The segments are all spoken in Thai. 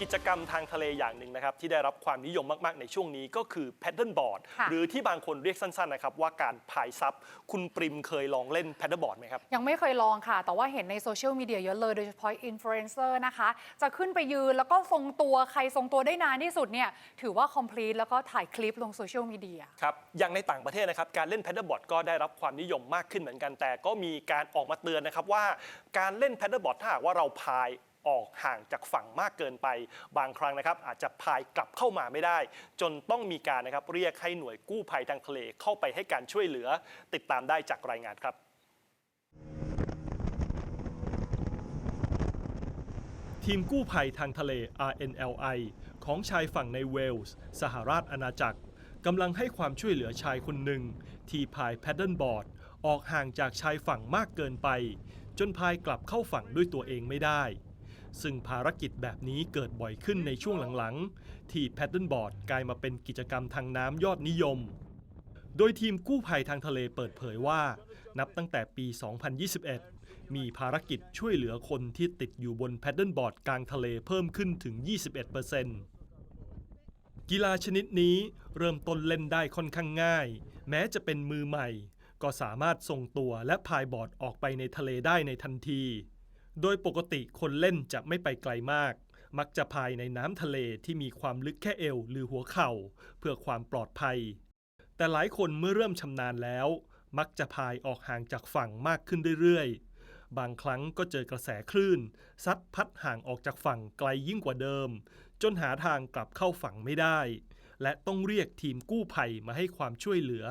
กิจกรรมทางทะเลอย่างหนึ่งนะครับ ที่ได้รับความนิยมมาก ๆ ในช่วงนี้ก็คือ paddle board ค่ะหรือที่บางคนเรียกสั้น ๆ นะครับ ว่าการพายซับคุณปริมเคยลองเล่น paddle board ไหมครับ ยังไม่เคยลองค่ะ แต่ว่าเห็นในโซเชียลมีเดียเยอะเลย โดยเฉพาะอินฟลูเอนเซอร์นะคะ จะขึ้นไปยืนแล้วก็ทรงตัวใครทรงตัวได้นานที่สุดเนี่ยถือว่า complete แล้วก็ถ่ายคลิปลงโซเชียลมีเดียครับอย่างในต่างประเทศนะครับการเล่น paddle board ก็ได้รับความนิยมมากขึ้นเหมือนกันแต่ก็มีการออกมาเตือนนะครับว่าการเล่น paddle board ถ้าหากว่าเราพาย ออกห่างจากฝั่งมากเกินไป บางครั้งนะครับ อาจจะพายกลับเข้ามาไม่ได้ จนต้องมีการนะครับเรียกให้หน่วยกู้ภัยทางทะเลเข้าไปให้การช่วยเหลือ ติดตามได้จากรายงานครับ ทีมกู้ภัยทางทะเล RNLI ของชายฝั่งในเวลส์ สหราชอาณาจักรกำลังให้ความช่วยเหลือชายคนหนึ่ง ที่พายแพดเดิลบอร์ดออกห่างจากชายฝั่งมากเกินไป จนพายกลับเข้าฝั่งด้วยตัวเองไม่ได้ ซึ่งภารกิจแบบนี้เกิดบ่อยขึ้นในช่วงหลังๆ ที่แพดเดิลบอร์ดกลายมาเป็นกิจกรรมทางน้ำยอดนิยม โดยทีมกู้ภัยทางทะเลเปิดเผยว่า นับตั้งแต่ปี 2021 มีภารกิจช่วยเหลือคนที่ติดอยู่บนแพดเดิลบอร์ดกลางทะเลเพิ่มขึ้นถึง 21%กีฬาชนิดนี้เริ่มต้นเล่นได้ค่อนข้างง่าย แม้จะเป็นมือใหม่ ก็สามารถทรงตัวและพายบอร์ดออกไปในทะเลได้ในทันที โดยปกติคนเล่นจะไม่ไปไกลมาก มักจะพายในน้ำทะเลที่มีความลึกแค่เอวหรือหัวเข่า เพื่อความปลอดภัย แต่หลายคนเมื่อเริ่มชำนาญแล้ว มักจะพายออกห่างจากฝั่งมากขึ้นเรื่อยๆ บางครั้งก็เจอกระแสคลื่น ซัดพัดห่างออกจากฝั่งไกลยิ่งกว่าเดิม จนหาทางกลับเข้าฝั่งไม่ได้ และต้องเรียกทีมกู้ภัยมาให้ความช่วยเหลือ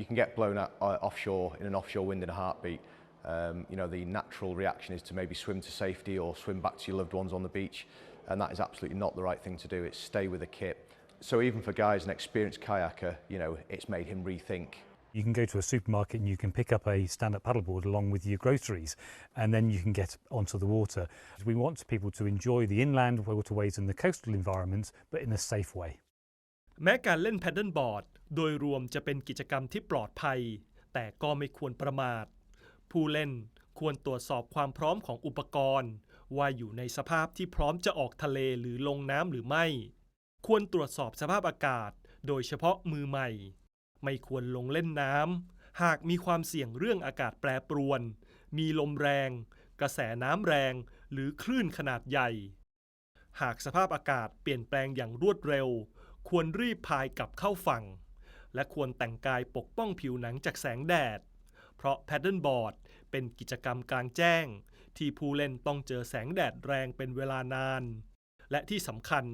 You can get blown out, uh, offshore in an offshore wind in a heartbeat. Um, you know, the natural reaction is to maybe swim to safety or swim back to your loved ones on the beach, and that is absolutely not the right thing to do. It's stay with the kit. So even for guys, an experienced kayaker, you know, it's made him rethink. You can go to a supermarket and you can pick up a stand up paddleboard along with your groceries, and then you can get onto the water. We want people to enjoy the inland waterways and the coastal environments, but in a safe way. แม้การเล่นแพดเดิลบอร์ด โดยรวมจะเป็นกิจกรรมที่ปลอดภัย แต่ก็ไม่ควรประมาท ผู้เล่นควรตรวจสอบความพร้อมของอุปกรณ์ ว่าอยู่ในสภาพที่พร้อมจะออกทะเลหรือลงน้ำหรือไม่ ควรตรวจสอบสภาพอากาศ โดยเฉพาะมือใหม่ ไม่ควรลงเล่นน้ำหากมีความเสี่ยงเรื่องอากาศแปรปรวน มีลมแรง กระแสน้ำแรง หรือคลื่นขนาดใหญ่ หากสภาพอากาศเปลี่ยนแปลงอย่างรวดเร็ว ควรรีบพายกลับเข้าฝั่ง และควรแต่งกายปกป้องผิวหนังจากแสงแดด เพราะแพดเดิลบอร์ดเป็นกิจกรรมกลางแจ้ง ที่ผู้เล่นต้องเจอแสงแดดแรงเป็นเวลานาน และที่สำคัญ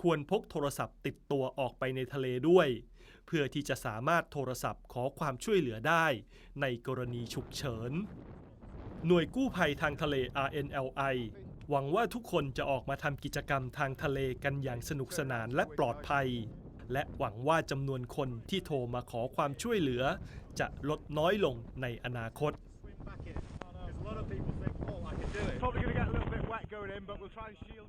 ควรพกโทรศัพท์ติดตัวออกไปในทะเลด้วย เพื่อที่จะสามารถโทรศัพท์ขอความช่วยเหลือได้ในกรณีฉุกเฉิน หน่วยกู้ภัยทางทะเล RNLI หวังว่าทุกคนจะออกมาทำกิจกรรมทางทะเลกันอย่างสนุกสนานและปลอดภัย และหวังว่าจำนวนคนที่โทรมาขอความช่วยเหลือ จะลดน้อยลงในอนาคต Because a lot of people think, oh, I can do it. Probably going to get a little bit wet going in, but we'll try and shield.